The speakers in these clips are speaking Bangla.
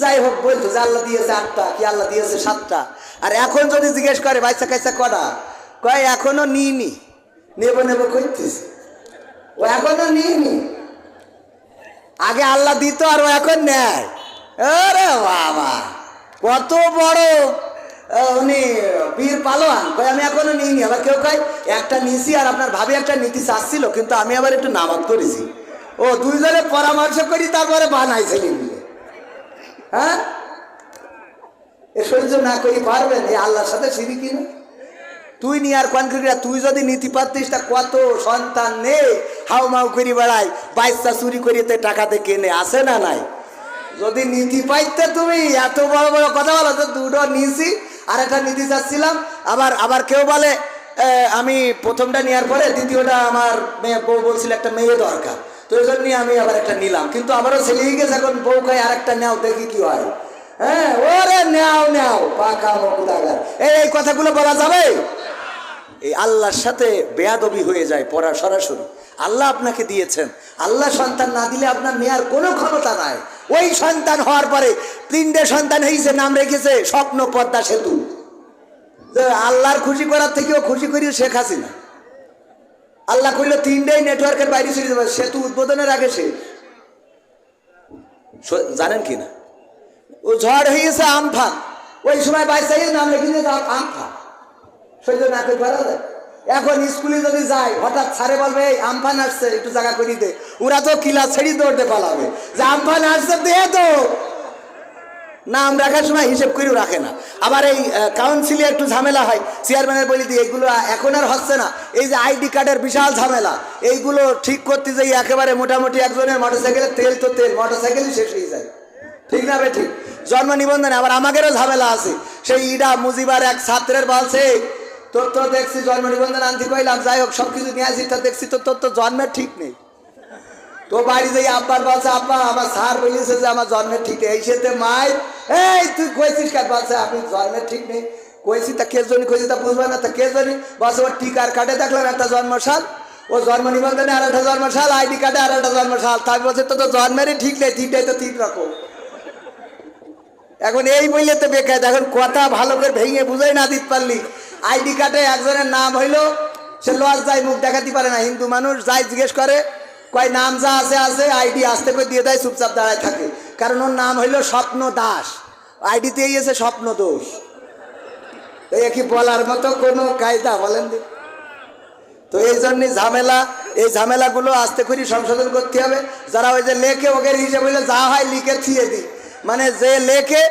যাই হোক বলতো যে আল্লাহ দিয়েছে আটটা, কি আল্লাহ দিয়েছে সাতটা? আর এখন যদি জিজ্ঞেস করে বাইসা কাইসা কটা? কয়, এখনও নিইনি। নেব নেব করতিস ও এখনও নিইনি। আগে আল্লাহ দিত আর ও এখন নেয়। বাবা, কত বড় উনি বীর পালোয়ান। কয়, আমি এখনও নিইনি। আবার কেউ কয়, একটা নিছি আর আপনার ভাবি একটা নীতি চাচ্ছিল কিন্তু আমি আবার একটু নামাজ করেছি ও দুইজনে পরামর্শ করি, তারপরে বানাইছে নিবলে হ্যাঁ? এ সহ্য না করি পারবেন এই আল্লাহর সাথে সিঁড়ি কিনা তুই নি আর কোন করি তুই যদি নীতি পারতিস তা কত সন্তান নে? হাউ মাউ করি বেড়াই। বাইশটা চুরি করিতে টাকাতে কেনে আসে না? নাই? যদি নীতি পাইতে তুমি, এত বড় বড় কথা বলো, তো দুটো নিয়েছি আর একটা নীতি চাচ্ছিলাম আবার আবার কেউ বলে আমি প্রথমটা নেওয়ার পরে দ্বিতীয়টা আমার মেয়ে বউ বলছিল, একটা মেয়ে দরকার। তো ওই জন্যই আমি আবার একটা নিলাম। কিন্তু আমারও ছেলে গেছে এখন বউ খাই আর একটা নেও, দেখি কি হয়। হ্যাঁ ওরে নেও নেও মকুদাগার। এই এই কথাগুলো বলা যাবে? এই আল্লাহর সাথে বেয়াদবি হয়ে যায় পড়া সরাসরি। আল্লাহ আপনাকে দিয়েছেন। আল্লাহ সন্তান না দিলে আপনার নেয়ার কোনো ক্ষমতা নাই। ওই সন্তান হওয়ার পরে তিনটে সন্তান হয়েছে নাম রেখেছে, স্বপ্ন পদ্মা সেতু। আল্লাহর খুশি করার থেকেও খুশি করি শেখ হাসিনা। আল্লাহ করলে তিনটেই নেটওয়ার্কের বাইরে চলে যাবে। সেতু উদ্বোধনের আগে সে। জানেন কি না? ও ঝড় হয়ে গেছে আমফান ওই সময় বাইশাই নাম লিখে দিয়েছে আমফান সহ্য না করে পারা যায়। এখন স্কুলে যদি যাই হঠাৎ ছাড়ে বলবে, এই আমফান আসছে একটু জায়গা করি দে। ওরা তো কিলা ছেড়ি দৌড়তে পালাবে। যে আমফান আসছে দে তো। নাম রাখার সময় হিসেব করেও রাখে না। আবার এই কাউন্সিলে একটু ঝামেলা হয় চেয়ারম্যানের বলি দিয়ে, এগুলো এখন আর হচ্ছে না। এই যে আইডি কার্ডের বিশাল ঝামেলা, এইগুলো ঠিক করতে যাই, একেবারে মোটামুটি একজনের মোটরসাইকেলের তেল তো তেল মোটরসাইকেলই শেষ হয়ে যায়। ঠিক না ঠিক? জন্ম নিবন্ধনে আবার আমাদেরও ঝামেলা আছে। সেই ইডা মুজিবার এক ছাত্রের বলছে তোর তো দেখছি জন্ম নিবন্ধন আনতে কইলাম, যাই হোক সব কিছু নিয়ে আসি, তা দেখছি তো তোর তো জন্মের ঠিক নেই। তো বাড়ি যাই আব্বার বলছে, আব্বা, আমার স্যার বলেছে যে আমার জন্মের ঠিক নেই। সেতে মাই, এই, তুই কইছিস কার বলছে আপনি জন্মের ঠিক নেই। কইছি, তা কে জন্য কইছি, তা বুঝবে না, তা কে জানি? বলছে, ওর টিকার কার্ডে দেখলাম একটা জন্মসাল ও জন্ম নিবন্ধনে আর একটা জন্মসাল আইডি কার্ডে আর একটা জন্মসাল তাই বলছে তো তো জন্মেরই ঠিক নেই, তিনটাই তো তিন রকম। এখন এই বললে তো বেকার এখন কথা ভালো করে ভেঙে বুঝাই না দিতে পারলি। আইডি কার্ডে একজনের নাম হইল, সে লজ যায় মুখ দেখাতে পারে না, হিন্দু মানুষ যাই জিজ্ঞেস করে কয়, নাম যা আছে আছে, আইডি আসতে করে দিয়ে দেয়, চুপচাপ দাঁড়ায় থাকে। কারণ ওর নাম হইল স্বপ্ন দাস। আইডিতে এসে স্বপ্ন দোষ। তো কি বলার মতো কোনো কায়দা, বলেন তো এই জন্যই ঝামেলা, এই ঝামেলাগুলো আস্তে করে সংশোধন করতে হবে। যারা ওই যে লেখে ওকে হিসেবে হইলে যা হয় লিখে থিয়ে দিই মানে যে লেখে,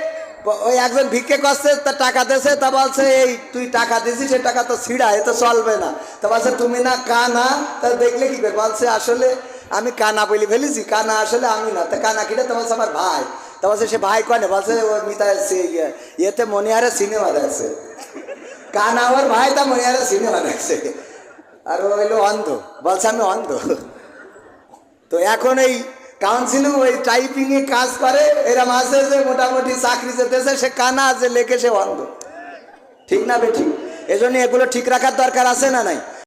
ওই একজন ভিক্ষে করছে, তা টাকা দিয়েছে, তা বলছে, এই, তুই টাকা দিয়েছিস সে টাকা তো ছিঁড়া, এ তো চলবে না। তা বলছে, তুমি না কানা, তা দেখলে কি বলছে, আসলে আমি কানা বলি ফেলেছি, কানা আসলে আমি না। তা কানা কিনে তোমার আমার ভাই। তোমার সে ভাই কনে বলছে, ও মিতা ইয়ে ইয়েতে মনিহারে সিনেমা দেখছে। কানা আমার ভাই, তা মনিহারে সিনেমা দেখছে। আর ও হইল অন্ধ। বলছে, আমি অন্ধ। তো এখন এই কাউন্সিলিং ওই টাইপিং এ কাজ করে এরম আছে যে মোটামুটি চাকরি যেতেছে, সে কানা যে লেখে সে অন্ধ। ঠিক না বেঠিক এজন্য এগুলো ঠিক রাখার দরকার আছে না নাই?